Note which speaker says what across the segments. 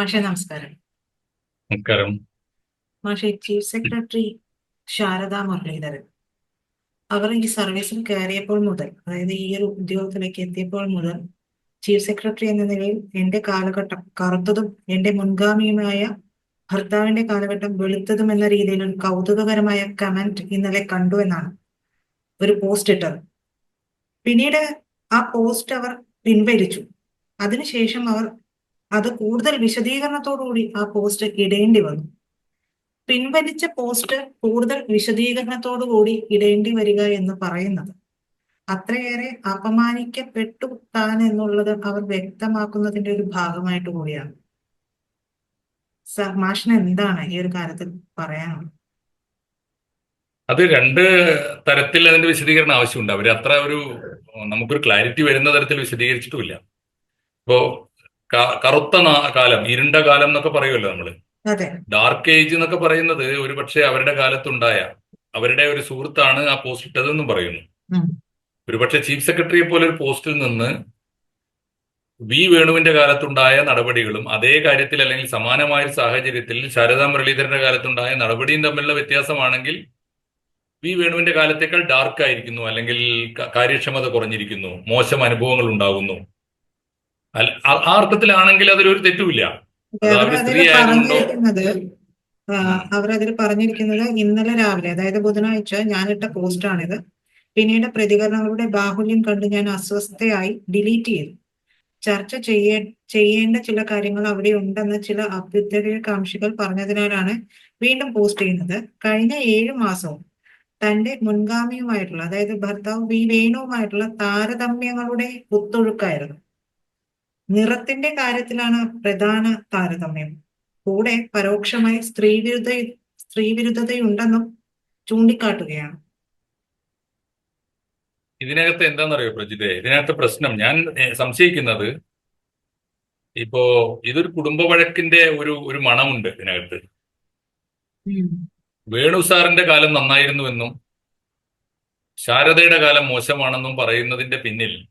Speaker 1: മാഷെ നമസ്കാരം.
Speaker 2: നമസ്കാരം.
Speaker 1: മാഷെ ചീഫ് സെക്രട്ടറി ശാരദ മുരളീധരൻ. അവർ ഈ സർവീസിൽ കയറിയപ്പോൾ മുതൽ അതായത് ഈ ഒരു ഉദ്യോഗത്തിലേക്ക് എത്തിയപ്പോൾ മുതൽ ചീഫ് സെക്രട്ടറി എന്ന നിലയിൽ എന്റെ കാലഘട്ടം കറുത്തതും എന്റെ മുൻഗാമിയുമായ ഭർത്താവിന്റെ കാലഘട്ടം വെളുത്തതും എന്ന രീതിയിൽ ഒരു കൗതുകകരമായ കമന്റ് ഇന്നലെ കണ്ടു എന്നാണ് ഒരു പോസ്റ്റ് ഇട്ടത്. പിന്നീട് ആ പോസ്റ്റ് അവർ പിൻവലിച്ചു. അതിനുശേഷം അവർ അത് കൂടുതൽ വിശദീകരണത്തോടുകൂടി ആ പോസ്റ്റ് ഇടേണ്ടി വന്നു. പിൻവലിച്ച പോസ്റ്റ് കൂടുതൽ വിശദീകരണത്തോടുകൂടി ഇടേണ്ടി വരിക എന്ന് പറയുന്നത്. അത്രയേറെ അപമാനിക്കപ്പെട്ടു താൻ എന്നുള്ളത് അവർ വ്യക്തമാക്കുന്നതിന്റെ ഒരു ഭാഗമായിട്ട് കൂടിയാണ്. മാഷിന് എന്താണ് ഈ ഒരു കാര്യത്തിൽ പറയാനുള്ളത്?
Speaker 2: അത് രണ്ട് തരത്തിൽ അതിന്റെ വിശദീകരണം ആവശ്യമുണ്ട്. അവർ അത്ര ഒരു നമുക്കൊരു ക്ലാരിറ്റി വരുന്ന തരത്തിൽ വിശദീകരിച്ചിട്ടുമില്ല. ഇപ്പോ കറുത്ത കാലം ഇരുണ്ട കാലം എന്നൊക്കെ പറയുമല്ലോ
Speaker 1: നമ്മൾ.
Speaker 2: ഡാർക്ക് ഏജ് എന്നൊക്കെ പറയുന്നത് ഒരു പക്ഷേ അവരുടെ കാലത്തുണ്ടായ അവരുടെ ഒരു സുഹൃത്താണ് ആ പോസ്റ്റ് ഇട്ടതെന്ന് പറയുന്നു. ഒരുപക്ഷെ ചീഫ് സെക്രട്ടറിയെ പോലെ ഒരു പോസ്റ്റിൽ നിന്ന് വി വേണുവിന്റെ കാലത്തുണ്ടായ നടപടികളും അതേ കാര്യത്തിൽ അല്ലെങ്കിൽ സമാനമായ ഒരു സാഹചര്യത്തിൽ ശാരദാ മുരളീധരന്റെ കാലത്തുണ്ടായ നടപടിയും തമ്മിലുള്ള വ്യത്യാസമാണെങ്കിൽ വി വേണുവിന്റെ കാലത്തേക്കാൾ ഡാർക്ക് ആയിരിക്കുന്നു അല്ലെങ്കിൽ കാര്യക്ഷമത കുറഞ്ഞിരിക്കുന്നു മോശം അനുഭവങ്ങൾ ഉണ്ടാകുന്നു ആ- അർത്ഥത്തിലാണെങ്കിൽ അതൊരു തെറ്റുമില്ല. അവരതിൽ
Speaker 1: പറഞ്ഞിരിക്കുന്നത് ഇന്നലെ രാവിലെ അതായത് ബുധനാഴ്ച ഞാനിട്ട പോസ്റ്റാണിത്. പിന്നീട് പ്രതികരണങ്ങളുടെ ബാഹുല്യം കണ്ട് ഞാൻ അസ്വസ്ഥയായി ഡിലീറ്റ് ചെയ്തു. ചർച്ച ചെയ്യേ ചെയ്യേണ്ട ചില കാര്യങ്ങൾ അവിടെ ഉണ്ടെന്ന് ചില അഭ്യുദ്ധകാംക്ഷികൾ പറഞ്ഞതിനാലാണ് വീണ്ടും പോസ്റ്റ് ചെയ്യുന്നത്. കഴിഞ്ഞ ഏഴു മാസവും തന്റെ മുൻഗാമിയുമായിട്ടുള്ള അതായത് ഭർത്താവ് വി വേണുവുമായിട്ടുള്ള താരതമ്യങ്ങളുടെ കുത്തൊഴുക്കായിരുന്നു നിറത്തിന്റെ കാര്യത്തിലാണ് പ്രധാന താരതമ്യം. കൂടെ പരോക്ഷമായി സ്ത്രീവിരുദ്ധ സ്ത്രീവിരുദ്ധതയുണ്ടെന്നും ചൂണ്ടിക്കാട്ടുകയാണ്.
Speaker 2: ഇതിനകത്ത് എന്താണെന്നറിയോ പ്രജിത? ഇതിനകത്ത് പ്രശ്നം. ഞാൻ സംശയിക്കുന്നത് ഇപ്പോ ഇതൊരു കുടുംബ വഴക്കിന്റെ ഒരു ഒരു മണമുണ്ട് ഇതിനകത്ത്. വേണു സാറിന്റെ കാലം നന്നായിരുന്നുവെന്നും ശാരദയുടെ കാലം മോശമാണെന്നും പറയുന്നതിന്റെ പിന്നിൽ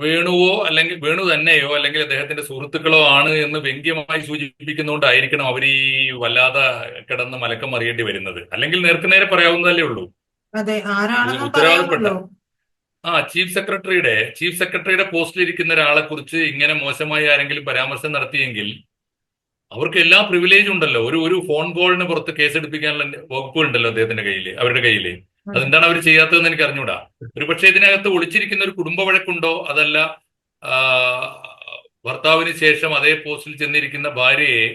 Speaker 2: വേണുവോ അല്ലെങ്കിൽ വേണു തന്നെയോ അല്ലെങ്കിൽ അദ്ദേഹത്തിന്റെ സുഹൃത്തുക്കളോ ആണ് എന്ന് വ്യംഗ്യമായി സൂചിപ്പിക്കുന്നതുകൊണ്ടായിരിക്കണം അവർ ഈ വല്ലാതെ കിടന്ന് മലക്കം അറിയേണ്ടി വരുന്നത്. അല്ലെങ്കിൽ നേർക്കുനേരെ പറയാവുന്നതല്ലേ ഉള്ളൂ. ഉത്തരവാദപ്പെട്ട ആ ചീഫ് സെക്രട്ടറിയുടെ ചീഫ് സെക്രട്ടറിയുടെ പോസ്റ്റിൽ ഇരിക്കുന്ന ഒരാളെ കുറിച്ച് ഇങ്ങനെ മോശമായി ആരെങ്കിലും പരാമർശം നടത്തിയെങ്കിൽ അവർക്ക് എല്ലാ പ്രിവിലേജും ഉണ്ടല്ലോ. ഒരു ഒരു ഫോൺ കോളിന് പുറത്ത് കേസെടുപ്പിക്കാനുള്ള വകുപ്പുണ്ടല്ലോ അദ്ദേഹത്തിന്റെ കയ്യിൽ അവരുടെ കയ്യിൽ അതെന്താണ് അവർ ചെയ്യാത്തതെന്ന് എനിക്ക് അറിഞ്ഞൂടാ. ഒരു പക്ഷേ ഇതിനകത്ത് ഒളിച്ചിരിക്കുന്ന ഒരു കുടുംബ വഴക്കുണ്ടോ? അതല്ല ഭർത്താവിന് ശേഷം അതേ പോസ്റ്റിൽ ചെന്നിരിക്കുന്ന ഭാര്യയെ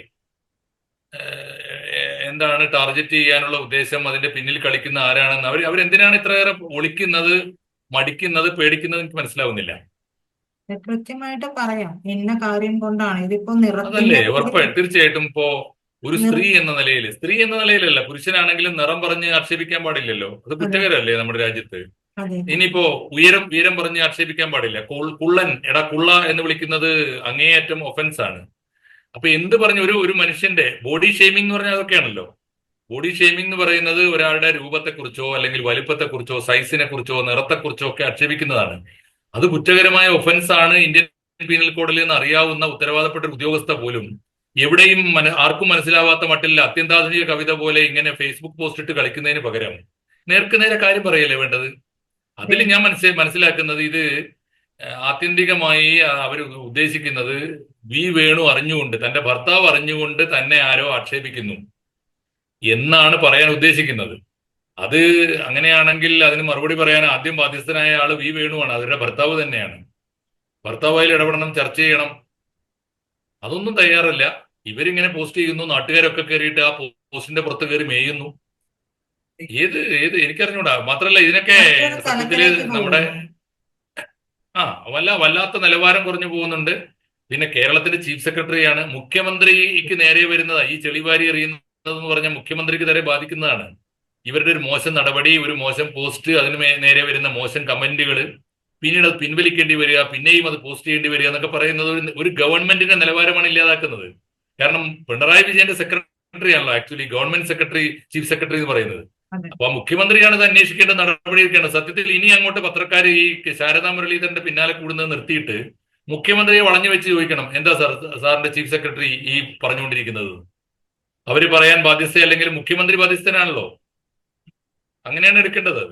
Speaker 2: എന്താണ് ടാർഗറ്റ് ചെയ്യാനുള്ള ഉദ്ദേശം അതിന്റെ പിന്നിൽ കളിക്കുന്ന ആരാണെന്ന് അവർ അവരെന്തിനാണ് ഇത്രയേറെ ഒളിക്കുന്നത് മടിക്കുന്നത് പേടിക്കുന്നത് എനിക്ക് മനസ്സിലാവുന്നില്ല.
Speaker 1: കൃത്യമായിട്ട് പറയാം. ഇന്ന കാര്യം കൊണ്ടാണ്. ഇതിപ്പോ
Speaker 2: അതല്ലേ
Speaker 1: ഉറപ്പായിട്ടും
Speaker 2: ഉറപ്പായും തീർച്ചയായിട്ടും ഇപ്പോ ഒരു സ്ത്രീ എന്ന നിലയിൽ സ്ത്രീ എന്ന നിലയിലല്ല പുരുഷനാണെങ്കിലും നിറം പറഞ്ഞ് ആക്ഷേപിക്കാൻ പാടില്ലല്ലോ. അത് കുറ്റകരല്ലേ നമ്മുടെ രാജ്യത്ത്? ഇനിയിപ്പോ ഉയരം ഉയരം പറഞ്ഞ് ആക്ഷേപിക്കാൻ പാടില്ല. കുള്ളൻ എടാ കുള്ള എന്ന് വിളിക്കുന്നത് അങ്ങേയറ്റം ഒഫൻസ് ആണ്. അപ്പൊ എന്ത് പറഞ്ഞു ഒരു ഒരു മനുഷ്യന്റെ ബോഡി ഷെയ്മിംഗ് എന്ന് പറഞ്ഞാൽ അതൊക്കെയാണല്ലോ. ബോഡി ഷെയ്മിംഗ് എന്ന് പറയുന്നത് ഒരാളുടെ രൂപത്തെക്കുറിച്ചോ അല്ലെങ്കിൽ വലിപ്പത്തെക്കുറിച്ചോ സൈസിനെ കുറിച്ചോ നിറത്തെക്കുറിച്ചോ ഒക്കെ ആക്ഷേപിക്കുന്നതാണ്. അത് കുറ്റകരമായ ഒഫൻസ് ആണ്. ഇന്ത്യൻ പീനൽ കോഡിൽ നിന്ന് അറിയാവുന്ന ഉത്തരവാദപ്പെട്ട ഒരു ഉദ്യോഗസ്ഥ പോലും എവിടെയും മന- ആർക്കും മനസ്സിലാവാത്ത മട്ടിൽ അത്യന്താധുനിക കവിത പോലെ ഇങ്ങനെ ഫേസ്ബുക്ക് പോസ്റ്റ് ഇട്ട് കളിക്കുന്നതിന് പകരം നേർക്ക് നേരെ കാര്യം പറയല്ലേ വേണ്ടത്? അതിൽ ഞാൻ മനസ്സി മനസ്സിലാക്കുന്നത് ഇത് ആത്യന്തികമായി അവർ ഉദ്ദേശിക്കുന്നത് വി വേണു അറിഞ്ഞുകൊണ്ട് തന്റെ ഭർത്താവ് അറിഞ്ഞുകൊണ്ട് തന്നെ ആരോ ആക്ഷേപിക്കുന്നു എന്നാണ് പറയാൻ ഉദ്ദേശിക്കുന്നത്. അത് അങ്ങനെയാണെങ്കിൽ അതിന് മറുപടി പറയാൻ ആദ്യം ബാധ്യസ്ഥനായ ആൾ വി വേണുവാണ്. അവരുടെ ഭർത്താവ് തന്നെയാണ്. ഭർത്താവ് അതിൽ ഇടപെടണം ചർച്ച ചെയ്യണം. അതൊന്നും തയ്യാറല്ല. ഇവരിങ്ങനെ പോസ്റ്റ് ചെയ്യുന്നു നാട്ടുകാരൊക്കെ കയറിയിട്ട് ആ പോസ്റ്റിന്റെ പുറത്ത് കയറി മേയുന്നു. ഏത് ഏത് എനിക്കറിഞ്ഞൂടാ. മാത്രല്ല ഇതിനൊക്കെ
Speaker 1: സത്യത്തിൽ
Speaker 2: നമ്മുടെ ആ വല്ല വല്ലാത്ത നിലവാരം കുറഞ്ഞു പോകുന്നുണ്ട്. പിന്നെ കേരളത്തിന്റെ ചീഫ് സെക്രട്ടറിയാണ് മുഖ്യമന്ത്രിക്ക് നേരെ വരുന്നതാ. ഈ ചെളിവാരി എറിയുന്നതെന്ന് പറഞ്ഞാൽ മുഖ്യമന്ത്രിക്ക് നേരെ ബാധിക്കുന്നതാണ്. ഇവരുടെ ഒരു മോശം നടപടി ഒരു മോശം പോസ്റ്റ് അതിന് നേരെ വരുന്ന മോശം കമന്റുകൾ പിന്നീട് അത് പിൻവലിക്കേണ്ടി വരിക പിന്നെയും അത് പോസ്റ്റ് ചെയ്യേണ്ടി വരിക എന്നൊക്കെ പറയുന്നത് ഒരു- ഗവൺമെന്റിന്റെ നിലവാരമാണ് ഇല്ലാതാക്കുന്നത് കാരണം പിണറായി വിജയന്റെ സെക്രട്ടറി ആണല്ലോ actually government secretary chief secretary എന്ന് പറയുന്നത്. അപ്പൊ ആ മുഖ്യമന്ത്രിയാണ് ഇത് അന്വേഷിക്കേണ്ട നടപടി എടുക്കേണ്ടത് സത്യത്തിൽ ഇനി അങ്ങോട്ട് പത്രക്കാർ ഈ ശാരദാ മുരളീധരന്റെ പിന്നാലെ കൂടുന്നത് നിർത്തിയിട്ട് മുഖ്യമന്ത്രിയെ വളഞ്ഞു വെച്ച് ചോദിക്കണം എന്താ സാർ സാറിന്റെ ചീഫ് സെക്രട്ടറി ഈ പറഞ്ഞുകൊണ്ടിരിക്കുന്നത്? അവർ പറയാൻ ബാധ്യസ്ഥ അല്ലെങ്കിൽ മുഖ്യമന്ത്രി ബാധ്യസ്ഥനാണല്ലോ. അങ്ങനെയാണ് എടുക്കേണ്ടത്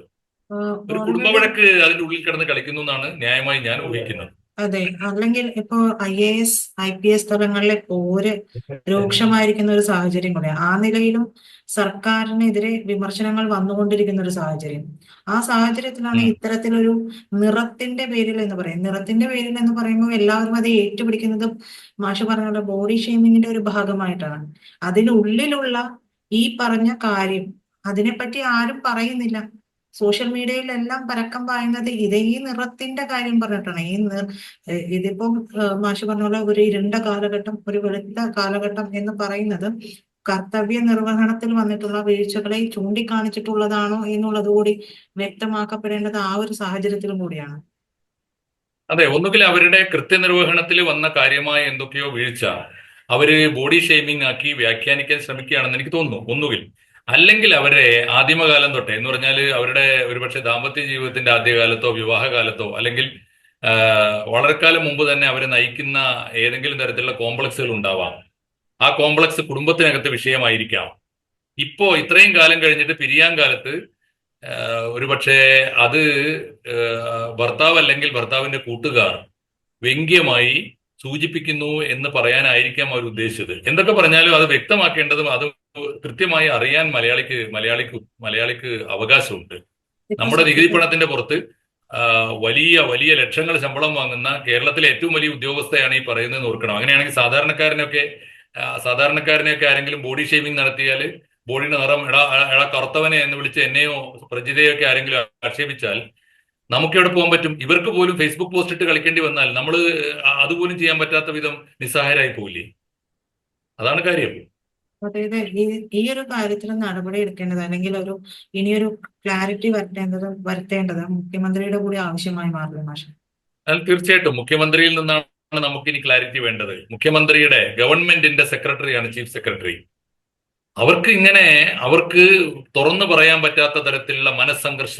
Speaker 2: ഒരു കുടുംബ വഴക്ക് അതിന്റെ ഉള്ളിൽ കിടന്ന് കളിക്കുന്നു എന്നാണ് ന്യായമായി ഞാൻ ഊഹിക്കുന്നത്.
Speaker 1: അതെ അല്ലെങ്കിൽ ഇപ്പോ I A S I P S തലങ്ങളിലെ പോര് രൂക്ഷമായിരിക്കുന്ന ഒരു സാഹചര്യം കൂടെ ആ നിലയിലും സർക്കാരിനെതിരെ വിമർശനങ്ങൾ വന്നുകൊണ്ടിരിക്കുന്ന ഒരു സാഹചര്യം. ആ സാഹചര്യത്തിലാണ്. ഇത്തരത്തിലൊരു നിറത്തിന്റെ പേരിൽ എന്ന് പറയും നിറത്തിന്റെ പേരിൽ എന്ന് പറയുമ്പോൾ എല്ലാവരും അത് ഏറ്റുപിടിക്കുന്നത് മാഷ് പറഞ്ഞ ബോഡി ഷെയ്മിങ്ങിന്റെ ഒരു ഭാഗമായിട്ടാണ്. അതിനുള്ളിലുള്ള ഈ പറഞ്ഞ കാര്യം അതിനെപ്പറ്റി ആരും പറയുന്നില്ല. സോഷ്യൽ മീഡിയയിലെല്ലാം പരക്കം പായുന്നത് ഇത് ഈ നിറത്തിന്റെ കാര്യം പറഞ്ഞിട്ടാണ്. ഈ നിർ ഇതിപ്പോ മാഷ് പറഞ്ഞ പോലെ ഒരു ഇരുണ്ട കാലഘട്ടം ഒരു വെളുത്ത കാലഘട്ടം എന്ന് പറയുന്നത് കർത്തവ്യ നിർവഹണത്തിൽ വന്നിട്ടുള്ള വീഴ്ചകളെ ചൂണ്ടിക്കാണിച്ചിട്ടുള്ളതാണോ എന്നുള്ളത് കൂടി വ്യക്തമാക്കപ്പെടേണ്ടത് ആ ഒരു സാഹചര്യത്തിലും കൂടിയാണ്.
Speaker 2: അതെ ഒന്നുകിൽ അവരുടെ കൃത്യനിർവഹണത്തിൽ വന്ന കാര്യമായ എന്തൊക്കെയോ വീഴ്ച അവർ ബോഡി ഷെയ്മിംഗ് ആക്കി വ്യാഖ്യാനിക്കാൻ ശ്രമിക്കുകയാണെന്ന് എനിക്ക് തോന്നുന്നു. ഒന്നുകിൽ അല്ലെങ്കിൽ അവരെ ആദിമകാലം തൊട്ടേ എന്ന് പറഞ്ഞാൽ അവരുടെ ഒരുപക്ഷെ ദാമ്പത്യ ജീവിതത്തിന്റെ ആദ്യകാലത്തോ വിവാഹകാലത്തോ അല്ലെങ്കിൽ വളരെ വളരെക്കാലം മുമ്പ് തന്നെ അവരെ നയിക്കുന്ന ഏതെങ്കിലും തരത്തിലുള്ള കോംപ്ലക്സുകൾ ഉണ്ടാവാം. ആ കോംപ്ലക്സ് കുടുംബത്തിനകത്ത് വിഷയമായിരിക്കാം. ഇപ്പോ ഇത്രയും കാലം കഴിഞ്ഞിട്ട് പിരിയാൻ കാലത്ത് ഒരുപക്ഷെ അത് ഭർത്താവ് അല്ലെങ്കിൽ ഭർത്താവിന്റെ കൂട്ടുകാർ വ്യംഗ്യമായി സൂചിപ്പിക്കുന്നു എന്ന് പറയാനായിരിക്കാം അവർ ഉദ്ദേശിച്ചത് എന്തൊക്കെ പറഞ്ഞാലും അത് വ്യക്തമാക്കേണ്ടതും അത് കൃത്യമായി അറിയാൻ മലയാളിക്ക് മലയാളിക്ക് മലയാളിക്ക് അവകാശമുണ്ട്. നമ്മുടെ നികുതി പണത്തിന്റെ പുറത്ത് വലിയ വലിയ ലക്ഷങ്ങൾ ശമ്പളം വാങ്ങുന്ന കേരളത്തിലെ ഏറ്റവും വലിയ ഉദ്യോഗസ്ഥയാണ് ഈ പറയുന്നത് ഓർക്കണം. അങ്ങനെയാണെങ്കിൽ സാധാരണക്കാരനൊക്കെ സാധാരണക്കാരനെയൊക്കെ ആരെങ്കിലും ബോഡി ഷേമിംഗ് നടത്തിയാൽ ബോഡിയുടെ നിറം എടാ എടാ കറുത്തവനെ എന്ന് വിളിച്ച് എന്നെയോ പ്രജിതയോ ഒക്കെ ആരെങ്കിലും ആക്ഷേപിച്ചാൽ നമുക്ക് എവിടെ പോകാൻ പറ്റും? ഇവർക്ക് പോലും ഫേസ്ബുക്ക് പോസ്റ്റ് ഇട്ട് കളിക്കേണ്ടി വന്നാൽ നമ്മൾ അതുപോലും ചെയ്യാൻ പറ്റാത്ത വിധം നിസ്സഹായരായി പോവില്ലേ? അതാണ് കാര്യം.
Speaker 1: അതായത് ഈ ഈ ഒരു കാര്യത്തിൽ നടപടി എടുക്കേണ്ടത് അല്ലെങ്കിൽ ഒരു ഇനിയൊരു ക്ലാരിറ്റി വരുത്തേണ്ടത് വരുത്തേണ്ടത് മുഖ്യമന്ത്രിയുടെ കൂടി ആവശ്യമായി മാറില്ല മാഷ്.
Speaker 2: തീർച്ചയായിട്ടും. മുഖ്യമന്ത്രിയിൽ നിന്നാണ് നമുക്ക് ഇനി ക്ലാരിറ്റി വേണ്ടത്. മുഖ്യമന്ത്രിയുടെ ഗവൺമെന്റിന്റെ സെക്രട്ടറിയാണ് ചീഫ് സെക്രട്ടറി അവർക്ക് ഇങ്ങനെ അവർക്ക് തുറന്നു പറയാൻ പറ്റാത്ത തരത്തിലുള്ള മനസ്സംഘർഷ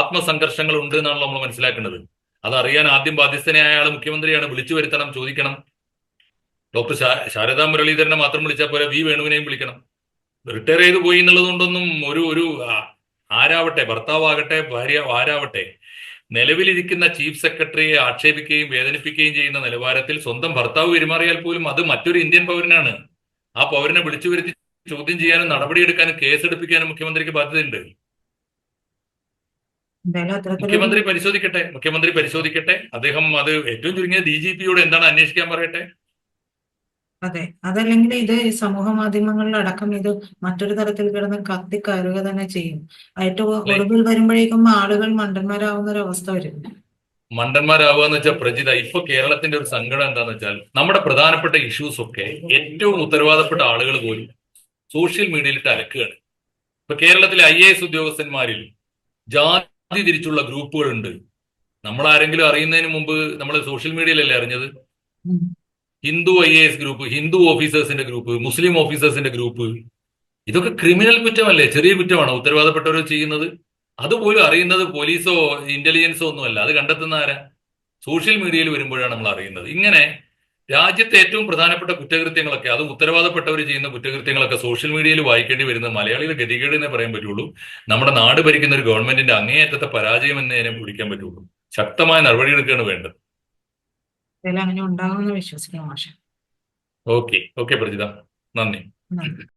Speaker 2: ആത്മസംഘർഷങ്ങൾ ഉണ്ട് എന്നാണ് നമ്മൾ മനസ്സിലാക്കുന്നത്. അറിയാൻ ആദ്യം ബാധ്യസ്ഥനായ ആൾ മുഖ്യമന്ത്രിയാണ്. വിളിച്ചു വരുത്തണം ചോദിക്കണം. ഡോക്ടർ ശാരദാ മുരളീധരനെ മാത്രം വിളിച്ചാൽ പോലെ വി വേണുവിനെയും വിളിക്കണം. റിട്ടയർ ചെയ്തു പോയി എന്നുള്ളത് കൊണ്ടൊന്നും ഒരു ഒരു ആരാവട്ടെ ഭർത്താവാകട്ടെ ഭാര്യ ആരാവട്ടെ നിലവിലിരിക്കുന്ന ചീഫ് സെക്രട്ടറിയെ ആക്ഷേപിക്കുകയും വേദനിപ്പിക്കുകയും ചെയ്യുന്ന നിലവാരത്തിൽ സ്വന്തം ഭർത്താവ് പെരുമാറിയാൽ പോലും അത് മറ്റൊരു ഇന്ത്യൻ പൗരനാണ്. ആ പൗരനെ വിളിച്ചു വരുത്തി ചോദ്യം ചെയ്യാനും നടപടിയെടുക്കാനും കേസെടുപ്പിക്കാനും മുഖ്യമന്ത്രിക്ക് ബാധ്യതയുണ്ട്. മുഖ്യമന്ത്രി പരിശോധിക്കട്ടെ മുഖ്യമന്ത്രി പരിശോധിക്കട്ടെ. അദ്ദേഹം അത് ഏറ്റവും ചുരുങ്ങിയ ഡി ജി പിയോട് എന്താണ് അന്വേഷിക്കാൻ പറയട്ടെ?
Speaker 1: അതെ. അതല്ലെങ്കിൽ ഇത് ഈ സമൂഹ മാധ്യമങ്ങളിൽ അടക്കം ഇത് മറ്റൊരു തരത്തിൽ കിടന്ന് കത്തിക്കയറുക തന്നെ ചെയ്യും. ഏറ്റവും? ഒടുവിൽ വരുമ്പോഴേക്കും ആളുകൾ മണ്ടന്മാരാവുന്ന ഒരു അവസ്ഥ വരും.
Speaker 2: മണ്ടന്മാരാവുക എന്ന് വെച്ചാൽ പ്രജിത ഇപ്പൊ കേരളത്തിന്റെ ഒരു സങ്കടം എന്താന്ന് വെച്ചാൽ നമ്മുടെ പ്രധാനപ്പെട്ട ഇഷ്യൂസ് ഒക്കെ ഏറ്റവും ഉത്തരവാദപ്പെട്ട ആളുകൾ പോലും സോഷ്യൽ മീഡിയയിലിട്ട് അലക്കുകയാണ്. ഇപ്പൊ കേരളത്തിലെ ഐ എ എസ് ഉദ്യോഗസ്ഥന്മാരിൽ ജാതി തിരിച്ചുള്ള ഗ്രൂപ്പുകളുണ്ട്. നമ്മൾ ആരെങ്കിലും അറിയുന്നതിന് മുമ്പ് നമ്മൾ സോഷ്യൽ മീഡിയയിലല്ലേ അറിഞ്ഞത്. Hindu I A S group Hindu ഓഫീസേഴ്സിന്റെ group Muslim ഓഫീസേഴ്സിന്റെ ഗ്രൂപ്പ് ഇതൊക്കെ ക്രിമിനൽ കുറ്റമല്ലേ? ചെറിയ കുറ്റമാണോ ഉത്തരവാദപ്പെട്ടവർ ചെയ്യുന്നത്? അതുപോലും അറിയുന്നത് പോലീസോ ഇന്റലിജൻസോ ഒന്നുമല്ല. അത് കണ്ടെത്തുന്ന ആരാ? സോഷ്യൽ മീഡിയയിൽ വരുമ്പോഴാണ് നമ്മൾ അറിയുന്നത്. ഇങ്ങനെ രാജ്യത്തെ ഏറ്റവും പ്രധാനപ്പെട്ട കുറ്റകൃത്യങ്ങളൊക്കെ അതും ഉത്തരവാദപ്പെട്ടവർ ചെയ്യുന്ന കുറ്റകൃത്യങ്ങളൊക്കെ സോഷ്യൽ മീഡിയയിൽ വായിക്കേണ്ടി വരുന്ന മലയാളികൾ ഗതികേട് എന്നേ പറയാൻ പറ്റുള്ളൂ. നമ്മുടെ നാട് ഭരിക്കുന്ന ഒരു ഗവൺമെന്റിന്റെ അങ്ങേയറ്റത്തെ പരാജയം എന്നേ വിളിക്കാൻ പറ്റുള്ളൂ. ശക്തമായ നടപടിയെടുക്കുകയാണ് വേണ്ടത്.
Speaker 1: എന്തായാലും അങ്ങനെ ഉണ്ടാകുമെന്ന് വിശ്വസിക്കുന്നു മാഷെ.
Speaker 2: ഓക്കെ. ഓക്കെ പ്രജിത. നന്ദി.
Speaker 1: നന്ദി.